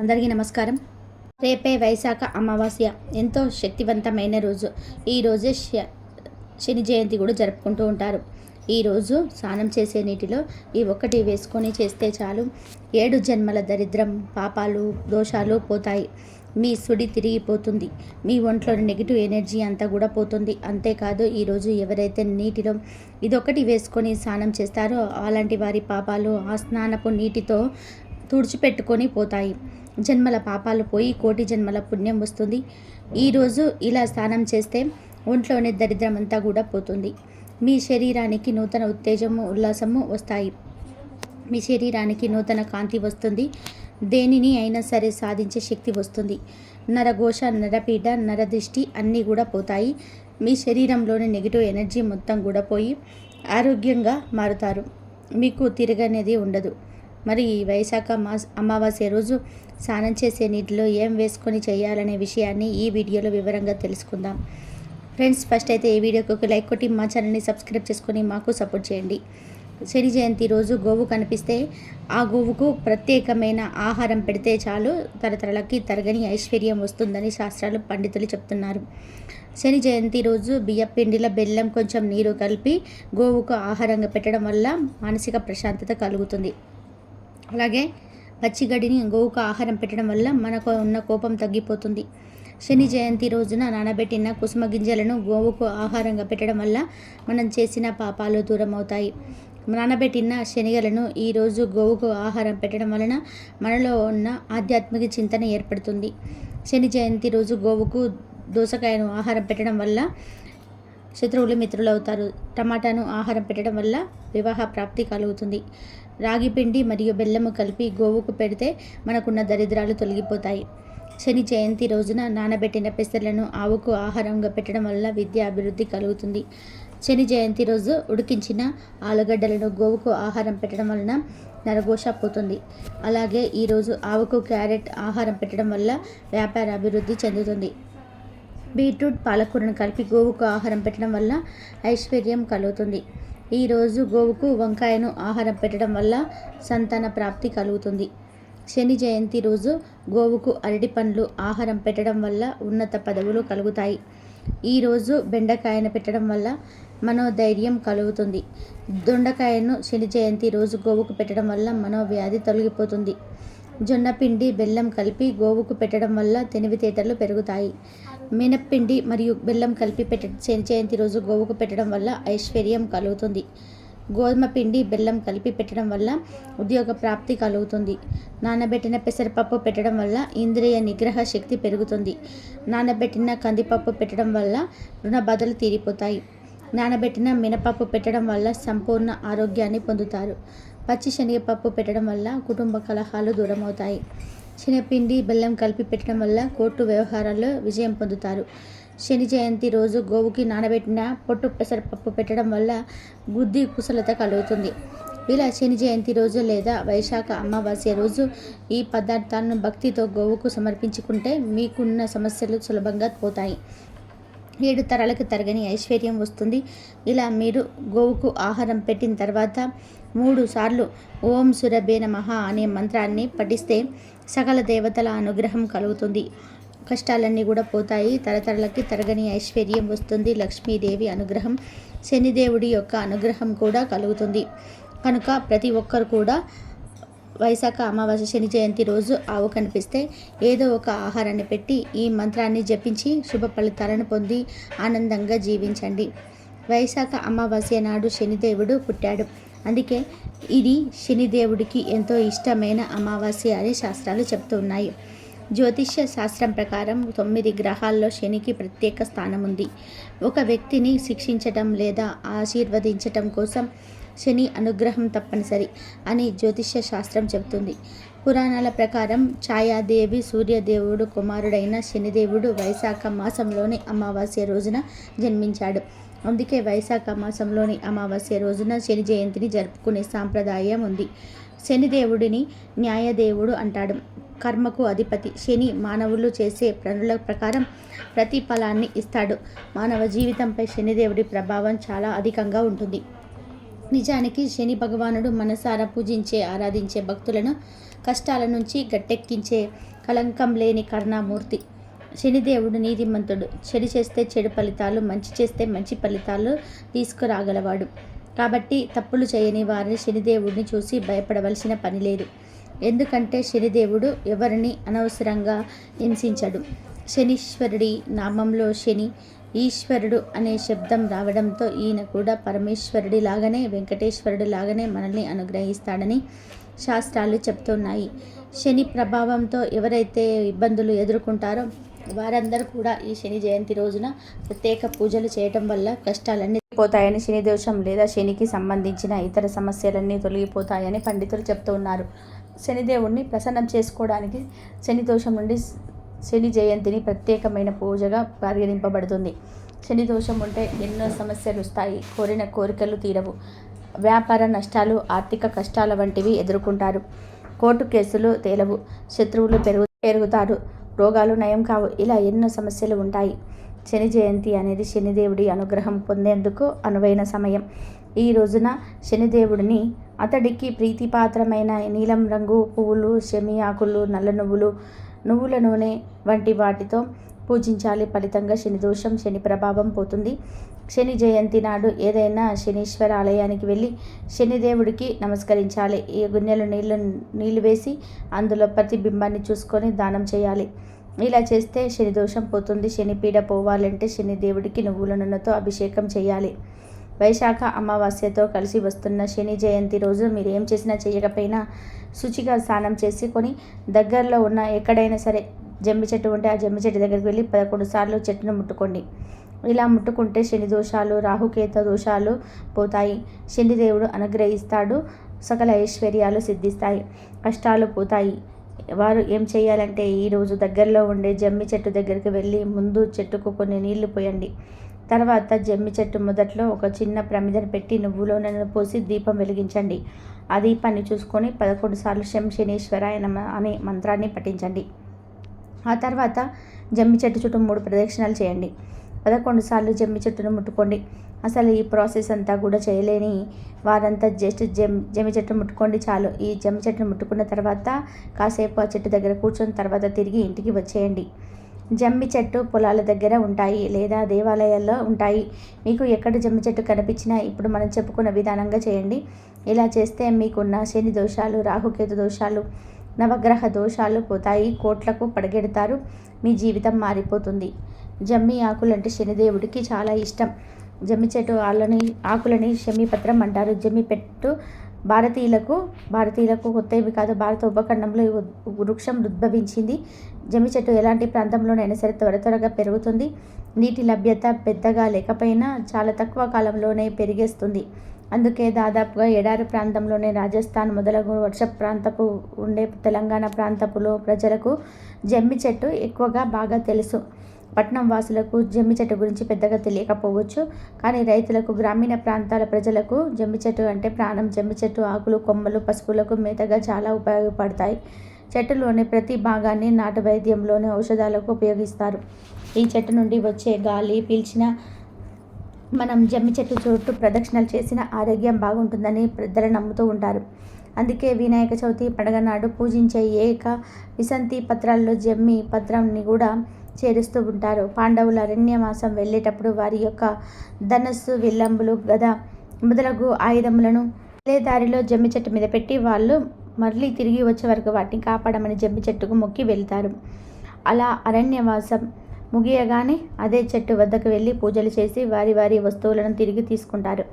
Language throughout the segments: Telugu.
అందరికీ నమస్కారం. రేపే వైశాఖ అమావాస్య. ఎంతో శక్తివంతమైన రోజు. ఈ రోజే శ- శని జయంతి కూడా జరుపుకుంటూ ఉంటారు. ఈరోజు స్నానం చేసే నీటిలో ఈ ఒక్కటి వేసుకొని చేస్తే చాలు. ఏడు జన్మల దరిద్రం పాపాలు దోషాలు పోతాయి. మీ సుడి తిరిగిపోతుంది. మీ ఒంట్లోని నెగిటివ్ ఎనర్జీ అంతా కూడా పోతుంది. అంతేకాదు ఈరోజు ఎవరైతే నీటిలో ఇదొకటి వేసుకొని స్నానం చేస్తారో అలాంటి వారి పాపాలు ఆ స్నానపు నీటితో తుడిచిపెట్టుకొని పోతాయి. జన్మల పాపాలు పోయి కోటి జన్మల పుణ్యం వస్తుంది. ఈరోజు ఇలా స్నానం చేస్తే ఒంట్లోని దరిద్రం అంతా కూడా పోతుంది. మీ శరీరానికి నూతన ఉత్తేజము ఉల్లాసము వస్తాయి. మీ శరీరానికి నూతన కాంతి వస్తుంది. దేనిని అయినా సరే సాధించే శక్తి వస్తుంది. నరఘోష నరపీడ నరదృష్టి అన్నీ కూడా పోతాయి. మీ శరీరంలోని నెగిటివ్ ఎనర్జీ మొత్తం కూడా పోయి ఆరోగ్యంగా మారుతారు. మీకు తిరగనేది ఉండదు. మరి ఈ వైశాఖ మాస్ అమావాస్య రోజు స్నానం చేసే నీటిలో ఏం వేసుకొని చేయాలనే విషయాన్ని ఈ వీడియోలో వివరంగా తెలుసుకుందాం. ఫ్రెండ్స్ ఫస్ట్ అయితే ఈ వీడియోకి ఒక లైక్ కొట్టి మా ఛానల్ని సబ్స్క్రైబ్ చేసుకొని మాకు సపోర్ట్ చేయండి. శని జయంతి రోజు గోవు కనిపిస్తే ఆ గోవుకు ప్రత్యేకమైన ఆహారం పెడితే చాలు. తరతరలకి తరగని ఐశ్వర్యం వస్తుందని శాస్త్రాలు పండితులు చెప్తున్నారు. శని జయంతి రోజు బియ్యపిండిల బెల్లం కొంచెం నీరు కలిపి గోవుకు ఆహారంగా పెట్టడం వల్ల మానసిక ప్రశాంతత కలుగుతుంది. అలాగే పచ్చిగడ్డిని గోవుకు ఆహారం పెట్టడం వల్ల మనకు ఉన్న కోపం తగ్గిపోతుంది. శని జయంతి రోజున నానబెట్టిన కుసుమ గింజలను గోవుకు ఆహారంగా పెట్టడం వల్ల మనం చేసిన పాపాలు దూరం అవుతాయి నానబెట్టిన శనిగలను ఈరోజు గోవుకు ఆహారం పెట్టడం వలన మనలో ఉన్న ఆధ్యాత్మిక చింతన ఏర్పడుతుంది. శని జయంతి రోజు గోవుకు దోసకాయను ఆహారం పెట్టడం వల్ల శత్రువులు మిత్రులవుతారు. టమాటాను ఆహారం పెట్టడం వల్ల వివాహ ప్రాప్తి కలుగుతుంది. రాగి పిండి మరియు బెల్లము కలిపి గోవుకు పెడితే మనకున్న దరిద్రాలు తొలగిపోతాయి. శని జయంతి రోజున నానబెట్టిన పెసర్లను ఆవుకు ఆహారంగా పెట్టడం వల్ల విద్య అభివృద్ధి కలుగుతుంది. శని జయంతి రోజు ఉడికించిన ఆలుగడ్డలను గోవుకు ఆహారం పెట్టడం వలన నరఘోష పోతుంది. అలాగే ఈరోజు ఆవుకు క్యారెట్ ఆహారం పెట్టడం వల్ల వ్యాపార అభివృద్ధి చెందుతుంది. బీట్రూట్ పాలకూరను కలిపి గోవుకు ఆహారం పెట్టడం వల్ల ఐశ్వర్యం కలుగుతుంది. ఈరోజు గోవుకు వంకాయను ఆహారం పెట్టడం వల్ల సంతాన ప్రాప్తి కలుగుతుంది. శని జయంతి రోజు గోవుకు అరటి పండ్లు ఆహారం పెట్టడం వల్ల ఉన్నత పదవులు కలుగుతాయి. ఈరోజు బెండకాయను పెట్టడం వల్ల మనోధైర్యం కలుగుతుంది. దొండకాయను శని జయంతి రోజు గోవుకు పెట్టడం వల్ల మనోవ్యాధి తొలగిపోతుంది. జొన్న పిండి బెల్లం కలిపి గోవుకు పెట్టడం వల్ల తెలివితేటలు పెరుగుతాయి. మినప్పిండి మరియు బెల్లం కలిపి పెట్ట శని జయంతి రోజు గోవుకు పెట్టడం వల్ల ఐశ్వర్యం కలుగుతుంది. గోధుమ పిండి బెల్లం కలిపి పెట్టడం వల్ల ఉద్యోగ ప్రాప్తి కలుగుతుంది. నానబెట్టిన పెసరపప్పు పెట్టడం వల్ల ఇంద్రియ నిగ్రహ శక్తి పెరుగుతుంది. నానబెట్టిన కందిపప్పు పెట్టడం వల్ల రుణ బాధలు తీరిపోతాయి. నానబెట్టిన మినపప్పు పెట్టడం వల్ల సంపూర్ణ ఆరోగ్యాన్ని పొందుతారు. పచ్చి శనగపప్పు పెట్టడం వల్ల కుటుంబ కలహాలు దూరమవుతాయి. శనగపిండి బెల్లం కలిపి పెట్టడం వల్ల కోర్టు వ్యవహారాల్లో విజయం పొందుతారు. శని జయంతి రోజు గోవుకి నానబెట్టిన పొట్టు పెసరపప్పు పెట్టడం వల్ల బుద్ధి కుశలత కలుగుతుంది. ఇలా శని జయంతి రోజు లేదా వైశాఖ అమావాస్య రోజు ఈ పదార్థాలను భక్తితో గోవుకు సమర్పించుకుంటే మీకున్న సమస్యలు సులభంగా పోతాయి. ఏడు తరాలకు తరగని ఐశ్వర్యం వస్తుంది. ఇలా మీరు గోవుకు ఆహారం పెట్టిన తర్వాత మూడు సార్లు ఓం సురభే నమః అనే మంత్రాన్ని పఠిస్తే సకల దేవతల అనుగ్రహం కలుగుతుంది. కష్టాలన్నీ కూడా పోతాయి. తరతరలకి తరగని ఐశ్వర్యం వస్తుంది. లక్ష్మీదేవి అనుగ్రహం శనిదేవుడి యొక్క అనుగ్రహం కూడా కలుగుతుంది. కనుక ప్రతి ఒక్కరు కూడా వైశాఖ అమావాస్య శని జయంతి రోజు ఆవు కనిపిస్తే ఏదో ఒక ఆహారాన్ని పెట్టి ఈ మంత్రాన్ని జపించి శుభ ఫలితాలను పొంది ఆనందంగా జీవించండి. వైశాఖ అమావాస్య నాడు శనిదేవుడు పుట్టాడు. అందుకే ఇది శనిదేవుడికి ఎంతో ఇష్టమైన అమావాస్య అని శాస్త్రాలు చెప్తున్నాయి. జ్యోతిష్య శాస్త్రం ప్రకారం తొమ్మిది గ్రహాల్లో శనికి ప్రత్యేక స్థానం ఉంది ఒక వ్యక్తిని శిక్షించటం లేదా ఆశీర్వదించటం కోసం శని అనుగ్రహం తప్పనిసరి అని జ్యోతిష్య శాస్త్రం చెబుతుంది. పురాణాల ప్రకారం ఛాయాదేవి సూర్యదేవుడు కుమారుడైన శనిదేవుడు వైశాఖ మాసంలోని అమావాస్య రోజున జన్మించాడు. అందుకే వైశాఖ మాసంలోని అమావాస్య రోజున శని జయంతిని జరుపుకునే సాంప్రదాయం ఉంది. శనిదేవుడిని న్యాయదేవుడు అంటాడు. కర్మకు అధిపతి శని మానవులు చేసే పనుల ప్రకారం ప్రతిఫలాన్ని ఇస్తాడు. మానవ జీవితంపై శనిదేవుడి ప్రభావం చాలా అధికంగా ఉంటుంది. నిజానికి శని భగవానుడు మనసారా పూజించే ఆరాధించే భక్తులను కష్టాల నుంచి గట్టెక్కించే కలంకం లేని కరుణామూర్తి. శనిదేవుడు నీతిమంతుడు. చెడు చేస్తే చెడు ఫలితాలు మంచి చేస్తే మంచి ఫలితాలు తీసుకురాగలవాడు. కాబట్టి తప్పులు చేయని వారిని శనిదేవుడిని చూసి భయపడవలసిన పని లేదు. ఎందుకంటే శనిదేవుడు ఎవరిని అనవసరంగా హింసించడు. శనీశ్వరుడి నామంలో శని ఈశ్వరుడు అనే శబ్దం రావడంతో ఈయన కూడా పరమేశ్వరుడి లాగానే వెంకటేశ్వరుడి లాగానే మనల్ని అనుగ్రహిస్తాడని శాస్త్రాలు చెప్తున్నాయి. శని ప్రభావంతో ఎవరైతే ఇబ్బందులు ఎదుర్కొంటారో వారందరూ కూడా ఈ శని జయంతి రోజున ప్రత్యేక పూజలు చేయటం వల్ల కష్టాలన్నీ పోతాయని శని దోషం లేదా శనికి సంబంధించిన ఇతర సమస్యలన్నీ తొలగిపోతాయని పండితులు చెప్తూ ఉన్నారు. శనిదేవుణ్ణి ప్రసన్నం చేసుకోవడానికి శని దోషం నుండి శని జయంతిని ప్రత్యేకమైన పూజగా పరిగణింపబడుతుంది. శని దోషం ఉంటే ఎన్నో సమస్యలు వస్తాయి. కోరిన కోరికలు తీరవు. వ్యాపార నష్టాలు ఆర్థిక కష్టాల వంటివి ఎదుర్కొంటారు. కోర్టు కేసులు తేలవు. శత్రువులు పెరుగు పెరుగుతారు రోగాలు నయం కావు ఇలా ఎన్నో సమస్యలు ఉంటాయి. శని జయంతి అనేది శనిదేవుడి అనుగ్రహం పొందేందుకు అనువైన సమయం. ఈ రోజున శనిదేవుడిని అతడికి ప్రీతిపాత్రమైన నీలం రంగు పువ్వులు శమి ఆకులు నల్ల నువ్వులు నువ్వుల నూనె వంటి వాటితో పూజించాలి. ఫలితంగా శని దోషం శని ప్రభావం పోతుంది. శని జయంతి నాడు ఏదైనా శనీశ్వర ఆలయానికి వెళ్ళి శనిదేవుడికి నమస్కరించాలి. ఈ గున్నెలు నీళ్ళు నీళ్ళు వేసి అందులో ప్రతిబింబాన్ని చూసుకొని దానం చేయాలి. ఇలా చేస్తే శని దోషం పోతుంది. శని పీడ పోవాలంటే శనిదేవుడికి నువ్వుల నూనెతో అభిషేకం చేయాలి. వైశాఖ అమావాస్యతో కలిసి వస్తున్న శని జయంతి రోజు మీరు ఏం చేసినా చేయకపోయినా శుచిగా స్నానం చేసుకొని దగ్గరలో ఉన్న ఎక్కడైనా సరే జమ్మి చెట్టు ఉంటే ఆ జమ్మి చెట్టు దగ్గరికి వెళ్ళి పదకొండు సార్లు చెట్టును ముట్టుకోండి. ఇలా ముట్టుకుంటే శని దోషాలు రాహుకేత దోషాలు పోతాయి. శనిదేవుడు అనుగ్రహిస్తాడు సకల ఐశ్వర్యాలు సిద్ధిస్తాయి కష్టాలు పోతాయి. వారు ఏం చేయాలంటే ఈరోజు దగ్గరలో ఉండే జమ్మి చెట్టు దగ్గరికి వెళ్ళి ముందు చెట్టుకు కొన్ని నీళ్ళు పోయండి. తర్వాత జమ్మి చెట్టు మొదట్లో ఒక చిన్న ప్రమిదను పెట్టి నువ్వులో నన్ను పోసి దీపం వెలిగించండి. ఆ దీపాన్ని చూసుకొని పదకొండు సార్లు శం శనీశ్వరాయ నమ అనే మంత్రాన్ని పఠించండి. ఆ తర్వాత జమ్మి చెట్టు చుట్టూ మూడు ప్రదక్షిణాలు చేయండి. పదకొండు సార్లు జమ్మి చెట్టును ముట్టుకోండి. అసలు ఈ ప్రాసెస్ అంతా కూడా చేయలేని వారంతా జస్ట్ జమ్ జమ్మి చెట్టు ముట్టుకోండి చాలు. ఈ జమ్మి చెట్టును ముట్టుకున్న తర్వాత కాసేపు ఆ చెట్టు దగ్గర కూర్చొని తర్వాత తిరిగి ఇంటికి వచ్చేయండి. జమ్మి చెట్టు పొలాల దగ్గర ఉంటాయి లేదా దేవాలయాల్లో ఉంటాయి. మీకు ఎక్కడ జమ్మి చెట్టు కనిపించినా ఇప్పుడు మనం చెప్పుకున్న విధానంగా చేయండి. ఇలా చేస్తే మీకున్న శని దోషాలు రాహుకేతు దోషాలు నవగ్రహ దోషాలు పోతాయి కోట్లకు పడగెడతారు మీ జీవితం మారిపోతుంది. జమ్మి ఆకులంటే శనిదేవుడికి చాలా ఇష్టం. జమ్మి చెట్టు ఆలని ఆకులని శమీపత్రం అంటారు. జమ్మి పెట్టు భారతీయులకు భారతీయులకు కొత్తవి కాదు. భారత ఉపఖండంలో వృక్షం ఉద్భవించింది. జమ్మి చెట్టు ఎలాంటి ప్రాంతంలోనైనా సరే త్వర త్వరగా పెరుగుతుంది. నీటి లభ్యత పెద్దగా లేకపోయినా చాలా తక్కువ కాలంలోనే పెరిగేస్తుంది. అందుకే దాదాపుగా ఎడారి ప్రాంతంలోనే రాజస్థాన్ మొదలగు వర్ష ప్రాంతపు ఉండే తెలంగాణ ప్రాంతపులో ప్రజలకు జమ్మి చెట్టు ఎక్కువగా బాగా తెలుసు. పట్నం వాసులకు జమ్మి చెట్టు గురించి పెద్దగా తెలియకపోవచ్చు. కానీ రైతులకు గ్రామీణ ప్రాంతాల ప్రజలకు జమ్మి చెట్టు అంటే ప్రాణం. జమ్మి చెట్టు ఆకులు కొమ్మలు పసుపులకు మేతగా చాలా ఉపయోగపడతాయి. చెట్టులోని ప్రతి భాగాన్ని నాటు వైద్యంలోని ఔషధాలకు ఉపయోగిస్తారు. ఈ చెట్టు నుండి వచ్చే గాలి పీల్చిన మనం జమ్మి చెట్టు చుట్టూ ప్రదక్షిణలు చేసిన ఆరోగ్యం బాగుంటుందని పెద్దలు నమ్ముతూ ఉంటారు. అందుకే వినాయక చవితి పండుగ నాడు పూజించే ఏక విసంతి పత్రాల్లో జమ్మి పత్రాన్ని కూడా చేరుస్తూ ఉంటారు. పాండవుల అరణ్యమాసం వెళ్ళేటప్పుడు వారి యొక్క ధనస్సు విల్లంబులు గద మొదలగు ఆయుధములను అదే దారిలో జమ్మి చెట్టు మీద పెట్టి వాళ్ళు మళ్ళీ తిరిగి వచ్చే వరకు వాటిని కాపాడమని జమ్మి చెట్టుకు మొక్కి వెళ్తారు. అలా అరణ్యవాసం ముగియగానే అదే చెట్టు వద్దకు వెళ్ళి పూజలు చేసి వారి వారి వస్తువులను తిరిగి తీసుకుంటారు.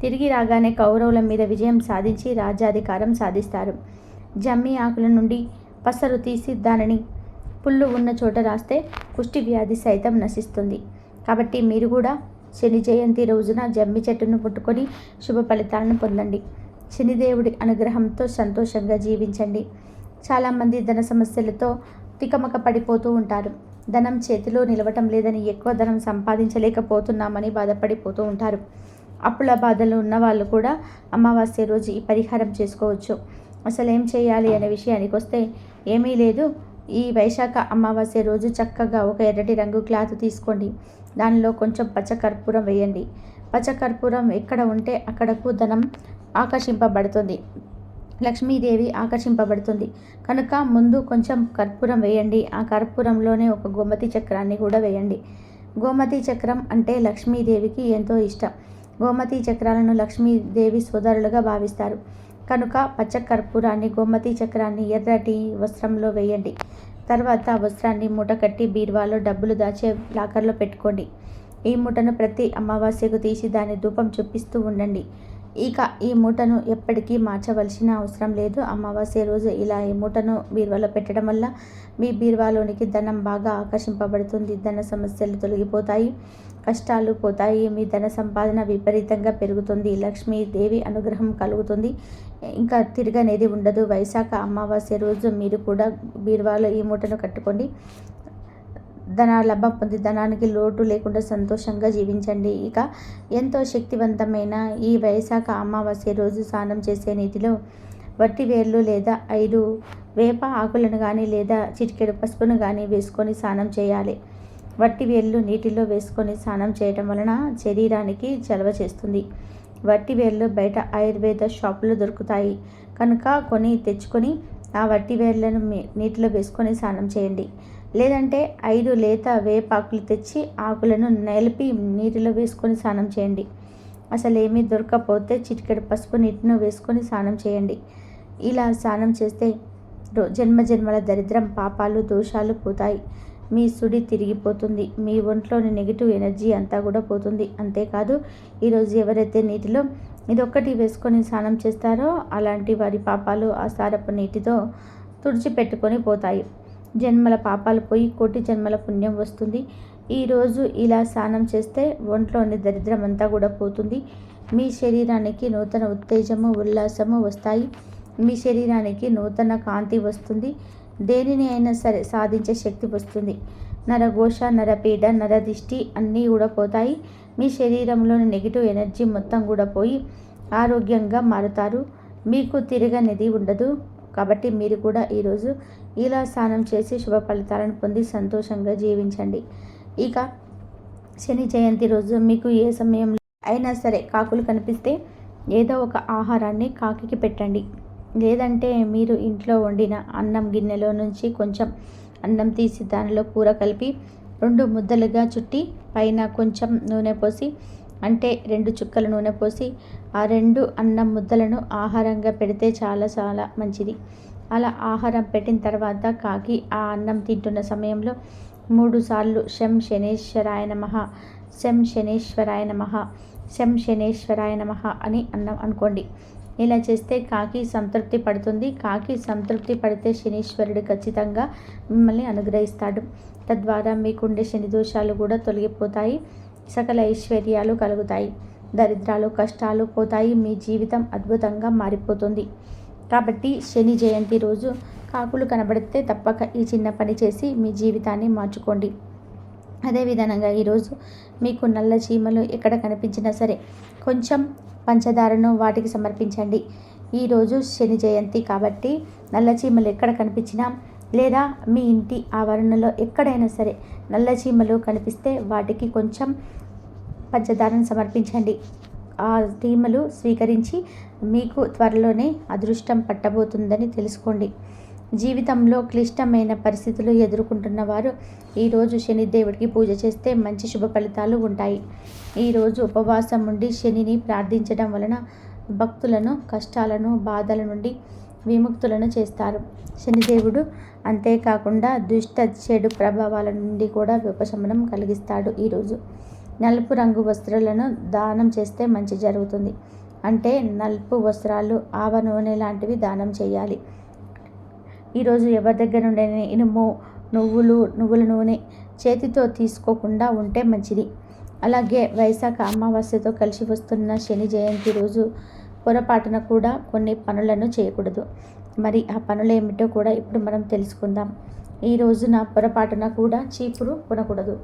తిరిగి రాగానే కౌరవుల మీద విజయం సాధించి రాజ్యాధికారం సాధిస్తారు. జమ్మి ఆకుల నుండి పసరు తీసి దానిని పుల్లు ఉన్న చోట రాస్తే కుష్టి వ్యాధి సైతం నశిస్తుంది. కాబట్టి మీరు కూడా శని జయంతి రోజున జమ్మి చెట్టును పుట్టుకొని శుభ ఫలితాలను పొందండి. శనిదేవుడి అనుగ్రహంతో సంతోషంగా జీవించండి. చాలామంది ధన సమస్యలతో తికమక పడిపోతూ ఉంటారు. ధనం చేతిలో నిలవటం లేదని ఎక్కువ ధనం సంపాదించలేకపోతున్నామని బాధపడిపోతూ ఉంటారు. అప్పుల బాధలు ఉన్న వాళ్ళు కూడా అమావాస్య రోజు ఈ పరిహారం చేసుకోవచ్చు. అసలు ఏం చేయాలి అనే విషయానికి వస్తే ఏమీ లేదు. ఈ వైశాఖ అమావాస్య రోజు చక్కగా ఒక ఎర్రటి రంగు క్లాత్ తీసుకోండి. దానిలో కొంచెం పచ్చకర్పూరం వేయండి. పచ్చకర్పూరం ఎక్కడ ఉంటే అక్కడకు ధనం ఆకర్షింపబడుతుంది. లక్ష్మీదేవి ఆకర్షింపబడుతుంది. కనుక ముందు కొంచెం కర్పూరం వేయండి. ఆ కర్పూరంలోనే ఒక గోమతి చక్రాన్ని కూడా వేయండి. గోమతి చక్రం అంటే లక్ష్మీదేవికి ఎంతో ఇష్టం. గోమతి చక్రాలను లక్ష్మీదేవి సోదరులుగా భావిస్తారు. కనుక పచ్చ కర్పూరాన్ని గోమతి చక్రాన్ని ఎర్రటి వస్త్రంలో వేయండి. తర్వాత వస్త్రాన్ని మూట కట్టి బీరువాలో డబ్బులు దాచే లాకర్లో పెట్టుకోండి. ఈ మూటను ప్రతి అమావాస్యకు తీసి దాని ధూపం చూపిస్తూ ఉండండి. ఇక ఈ మూటను ఎప్పటికీ మార్చవలసిన అవసరం లేదు. అమావాస్య రోజు ఇలా ఈ మూటను బీరువాలో పెట్టడం వల్ల మీ బీరువాలోనికి ధనం బాగా ఆకర్షింపబడుతుంది. ధన సమస్యలు తొలగిపోతాయి కష్టాలు పోతాయి. మీ ధన సంపాదన విపరీతంగా పెరుగుతుంది. లక్ష్మీదేవి అనుగ్రహం కలుగుతుంది. ఇంకా తిరగనేది ఉండదు. వైశాఖ అమావాస్య రోజు మీరు కూడా బీరువాలో ఈ మూటను కట్టుకోండి. ధన లభ పొంది ధనానికి లోటు లేకుండా సంతోషంగా జీవించండి. ఇక ఎంతో శక్తివంతమైన ఈ వైశాఖ అమావాస్య రోజు స్నానం చేసే నీటిలో వట్టి వేర్లు లేదా ఐదు వేప ఆకులను కానీ లేదా చిటికెడు పసుపును కానీ వేసుకొని స్నానం చేయాలి. వట్టి వేర్లు నీటిలో వేసుకొని స్నానం చేయటం వలన శరీరానికి చలవ చేస్తుంది. వట్టి వేర్లు బయట ఆయుర్వేద షాపులో దొరుకుతాయి. కనుక కొని తెచ్చుకొని ఆ వట్టి వేర్లను నీటిలో వేసుకొని స్నానం చేయండి. లేదంటే ఐదు లేత వేపాకులు తెచ్చి ఆకులను నలిపి నీటిలో వేసుకొని స్నానం చేయండి. అసలు ఏమీ దొరకకపోతే చిటికెడు పసుపు నీటిని వేసుకొని స్నానం చేయండి. ఇలా స్నానం చేస్తే జన్మ జన్మల దరిద్రం పాపాలు దోషాలు పోతాయి. మీ సుడి తిరిగిపోతుంది. మీ ఒంట్లోని నెగిటివ్ ఎనర్జీ అంతా కూడా పోతుంది. అంతేకాదు ఈరోజు ఎవరైతే నీటిలో ఇదొక్కటి వేసుకొని స్నానం చేస్తారో అలాంటి వారి పాపాలు ఆ సారపు నీటితో తుడిచిపెట్టుకొని పోతాయి. జన్మల పాపాలు పోయి కోటి జన్మల పుణ్యం వస్తుంది. ఈరోజు ఇలా స్నానం చేస్తే ఒంట్లోని దరిద్రం అంతా కూడా పోతుంది. మీ శరీరానికి నూతన ఉత్తేజము ఉల్లాసము వస్తాయి. మీ శరీరానికి నూతన కాంతి వస్తుంది. దేనిని అయినా సరే సాధించే శక్తి వస్తుంది. నరఘోష నరపీడ నరదిష్టి అన్నీ కూడా పోతాయి. మీ శరీరంలోని నెగిటివ్ ఎనర్జీ మొత్తం కూడా పోయి ఆరోగ్యంగా మారుతారు. మీకు తిరగనిది ఉండదు. కాబట్టి మీరు కూడా ఈరోజు ఇలా స్నానం చేసి శుభ ఫలితాలను పొంది సంతోషంగా జీవించండి. ఇక శని జయంతి రోజు మీకు ఏ సమయంలో అయినా సరే కాకులు కనిపిస్తే ఏదో ఒక ఆహారాన్ని కాకికి పెట్టండి. లేదంటే మీరు ఇంట్లో వండిన అన్నం గిన్నెలో నుంచి కొంచెం అన్నం తీసి దానిలో కూర కలిపి రెండు ముద్దలుగా చుట్టి పైన కొంచెం నూనె పోసి అంటే రెండు చుక్కల నూనె పోసి ఆ రెండు అన్నం ముద్దలను ఆహారంగా పెడితే చాలా చాలా మంచిది. అలా ఆహారం పెట్టిన తర్వాత కాకి ఆ అన్నం తింటున్న సమయంలో మూడు సార్లు శం శనేశ్వరాయ నమ శం శనేశ్వరాయ నమ శం శనేశ్వరాయ నమ అని అన్నం అనుకోండి. ఇలా చేస్తే కాకి సంతృప్తి పడుతుంది. కాకి సంతృప్తి పడితే శనీశ్వరుడు ఖచ్చితంగా మిమ్మల్ని అనుగ్రహిస్తాడు. తద్వారా మీకుండే శని దోషాలు కూడా తొలగిపోతాయి. సకల ఐశ్వర్యాలు కలుగుతాయి. దరిద్రాలు కష్టాలు పోతాయి. మీ జీవితం అద్భుతంగా మారిపోతుంది. కాబట్టి శని జయంతి రోజు కాకులు కనబడితే తప్పక ఈ చిన్న పని చేసి మీ జీవితాన్ని మార్చుకోండి. అదేవిధంగా ఈరోజు మీకు నల్ల చీమలు ఎక్కడ కనిపించినా సరే కొంచెం పంచదారను వాటికి సమర్పించండి. ఈరోజు శని జయంతి కాబట్టి నల్ల చీమలు ఎక్కడ కనిపించినా లేదా మీ ఇంటి ఆవరణలో ఎక్కడైనా సరే నల్ల చీమలు కనిపిస్తే వాటికి కొంచెం పంచదారను సమర్పించండి. ఆ చీమలు స్వీకరించి మీకు త్వరలోనే అదృష్టం పట్టబోతుందని తెలుసుకోండి. జీవితంలో క్లిష్టమైన పరిస్థితులు ఎదుర్కొంటున్న వారు ఈరోజు శనిదేవుడికి పూజ చేస్తే మంచి శుభ ఫలితాలు ఉంటాయి. ఈరోజు ఉపవాసం ఉండి శనిని ప్రార్థించడం వలన భక్తులను కష్టాలను బాధల నుండి విముక్తులను చేస్తారు. శనిదేవుడు అంతేకాకుండా దుష్ట చెడు ప్రభావాల నుండి కూడా ఉపశమనం కలిగిస్తాడు ఈరోజు. నలుపు రంగు వస్త్రాలను దానం చేస్తే మంచి జరుగుతుంది. అంటే నలుపు వస్త్రాలు ఆవ నూనె లాంటివి దానం చేయాలి. ఈరోజు ఎవరి దగ్గర నుండి ఇనుము నువ్వులు నువ్వుల నూనె చేతితో తీసుకోకుండా ఉంటే మంచిది. అలాగే వైశాఖ అమావాస్యతో కలిసి వస్తున్న శని జయంతి రోజు పొరపాటున కూడా కొన్ని పనులను చేయకూడదు. మరి ఆ పనులు ఏమిటో కూడా ఇప్పుడు మనం తెలుసుకుందాం. ఈ రోజున పొరపాటున కూడా చీపురు కొనకూడదు.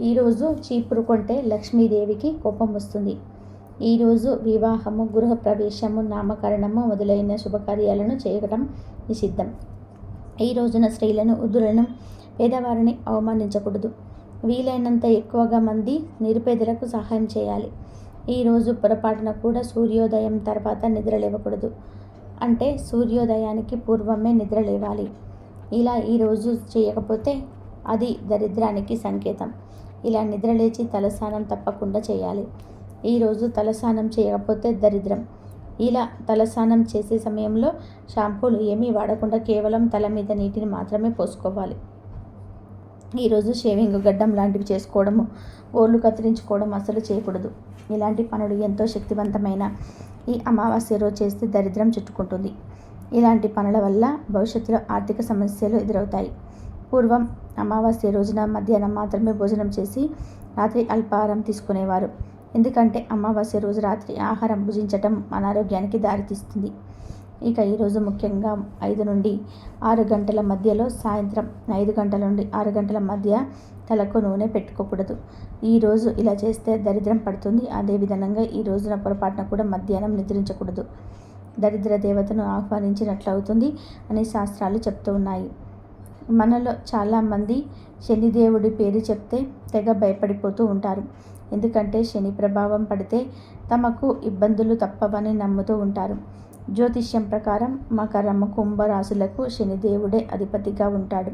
ఈరోజు చీపురు కొంటే లక్ష్మీదేవికి కోపం వస్తుంది. ఈరోజు వివాహము గృహప్రవేశము నామకరణము మొదలైన శుభకార్యాలను చేయడం నిషిద్ధం. ఈ రోజున స్త్రీలను వృద్ధులను పేదవారిని అవమానించకూడదు. వీలైనంత ఎక్కువగా మంది నిరుపేదలకు సహాయం చేయాలి. ఈరోజు పొరపాటున కూడా సూర్యోదయం తర్వాత నిద్ర లేవకూడదు. అంటే సూర్యోదయానికి పూర్వమే నిద్ర లేవాలి. ఇలా ఈరోజు చేయకపోతే అది దరిద్రానికి సంకేతం. ఇలా నిద్రలేచి తలస్నానం తప్పకుండా చేయాలి. ఈరోజు తలస్నానం చేయకపోతే దరిద్రం. ఇలా తలస్నానం చేసే సమయంలో షాంపూలు ఏమీ వాడకుండా కేవలం తల మీద నీటిని మాత్రమే పోసుకోవాలి. ఈరోజు షేవింగ్ గడ్డం లాంటివి చేసుకోవడము ఓళ్ళు కత్తిరించుకోవడం అసలు చేయకూడదు. ఇలాంటి పనులు ఎంతో శక్తివంతమైన ఈ అమావాస్య రోజు చేస్తే దరిద్రం చుట్టుకుంటుంది. ఇలాంటి పనుల వల్ల భవిష్యత్తులో ఆర్థిక సమస్యలు ఎదురవుతాయి. పూర్వం అమావాస్య రోజున మధ్యాహ్నం మాత్రమే భోజనం చేసి రాత్రి అల్పాహారం తీసుకునేవారు. ఎందుకంటే అమావాస్య రోజు రాత్రి ఆహారం భుజించటం అనారోగ్యానికి దారితీస్తుంది. ఇక ఈరోజు ముఖ్యంగా ఐదు నుండి ఆరు గంటల మధ్యలో సాయంత్రం ఐదు గంటల నుండి ఆరు గంటల మధ్య తలకు నూనె పెట్టుకోకూడదు. ఈరోజు ఇలా చేస్తే దరిద్రం పడుతుంది. అదేవిధంగా ఈ రోజున పొరపాటున కూడా మధ్యాహ్నం నిద్రించకూడదు. దరిద్ర దేవతను ఆహ్వానించినట్లు అవుతుంది అని శాస్త్రాలు చెప్తూ ఉన్నాయి. మనలో చాలామంది శనిదేవుడి పేరు చెప్తే తెగ భయపడిపోతూ ఉంటారు. ఎందుకంటే శని ప్రభావం పడితే తమకు ఇబ్బందులు తప్పవని నమ్ముతూ ఉంటారు. జ్యోతిష్యం ప్రకారం మకరము కుంభరాశులకు శనిదేవుడే అధిపతిగా ఉంటాడు.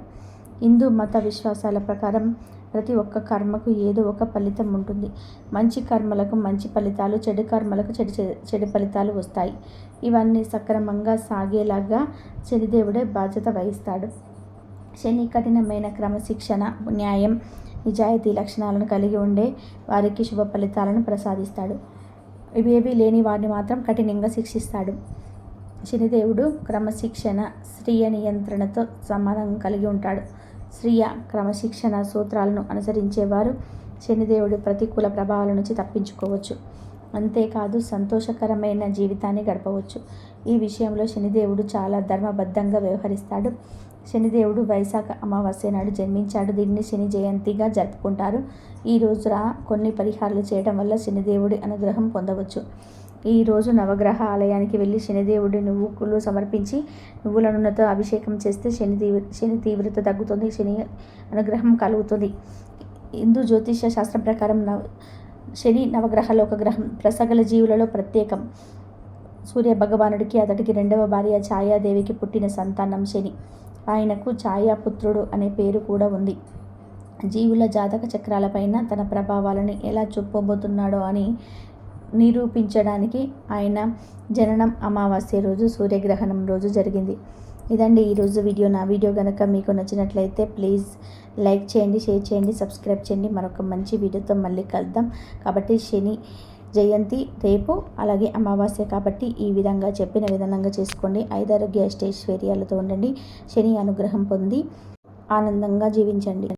హిందూ మత విశ్వాసాల ప్రకారం ప్రతి ఒక్క కర్మకు ఏదో ఒక ఫలితం ఉంటుంది. మంచి కర్మలకు మంచి ఫలితాలు చెడు కర్మలకు చెడు చెడు ఫలితాలు వస్తాయి. ఇవన్నీ సక్రమంగా సాగేలాగా శనిదేవుడే బాధ్యత వహిస్తాడు. శని కఠినమైన క్రమశిక్షణ న్యాయం నిజాయితీ లక్షణాలను కలిగి ఉండే వారికి శుభ ఫలితాలను ప్రసాదిస్తాడు. ఇవేవీ లేని వాడిని మాత్రం కఠినంగా శిక్షిస్తాడు. శనిదేవుడు క్రమశిక్షణ స్త్రీయ నియంత్రణతో సంబంధం కలిగి ఉంటాడు. స్త్రీయ క్రమశిక్షణ సూత్రాలను అనుసరించేవారు శనిదేవుడి ప్రతికూల ప్రభావాల నుంచి తప్పించుకోవచ్చు. అంతేకాదు సంతోషకరమైన జీవితాన్ని గడపవచ్చు. ఈ విషయంలో శనిదేవుడు చాలా ధర్మబద్ధంగా వ్యవహరిస్తాడు. శనిదేవుడు వైశాఖ అమావాస్య నాడు జన్మించాడు. దీన్ని శని జయంతిగా జరుపుకుంటారు. ఈ రోజున కొన్ని పరిహారాలు చేయడం వల్ల శనిదేవుడి అనుగ్రహం పొందవచ్చు. ఈరోజు నవగ్రహ ఆలయానికి వెళ్ళి శనిదేవుడి నువ్వులు సమర్పించి నువ్వుల నూనెతో అభిషేకం చేస్తే శని తీవ్ర శని తీవ్రత తగ్గుతుంది శని అనుగ్రహం కలుగుతుంది. హిందూ జ్యోతిష శాస్త్రం ప్రకారం నవ శని నవగ్రహాలు ఒక గ్రహం ప్రసగల జీవులలో ప్రత్యేకం. సూర్య భగవానుడికి అతడికి రెండవ భార్య ఛాయాదేవికి పుట్టిన సంతానం శని. ఆయనకు ఛాయాపుత్రుడు అనే పేరు కూడా ఉంది. జీవుల జాతక చక్రాలపైన తన ప్రభావాలను ఎలా చూపబోతున్నాడో అని నిరూపించడానికి ఆయన జననం అమావాస్య రోజు సూర్యగ్రహణం రోజు జరిగింది. ఇదండి ఈరోజు వీడియో. నా వీడియో కనుక మీకు నచ్చినట్లయితే ప్లీజ్ లైక్ చేయండి షేర్ చేయండి సబ్స్క్రైబ్ చేయండి. మరొక మంచి వీడియోతో మళ్ళీ కలుద్దాం. కాబట్టి శని జయంతి రేపు అలాగే అమావాస్య. కాబట్టి ఈ విధంగా చెప్పిన విధానంగా చేసుకోండి. ఐదారోగ్య ఐశ్వర్యాలతో ఉండండి. శని అనుగ్రహం పొంది ఆనందంగా జీవించండి.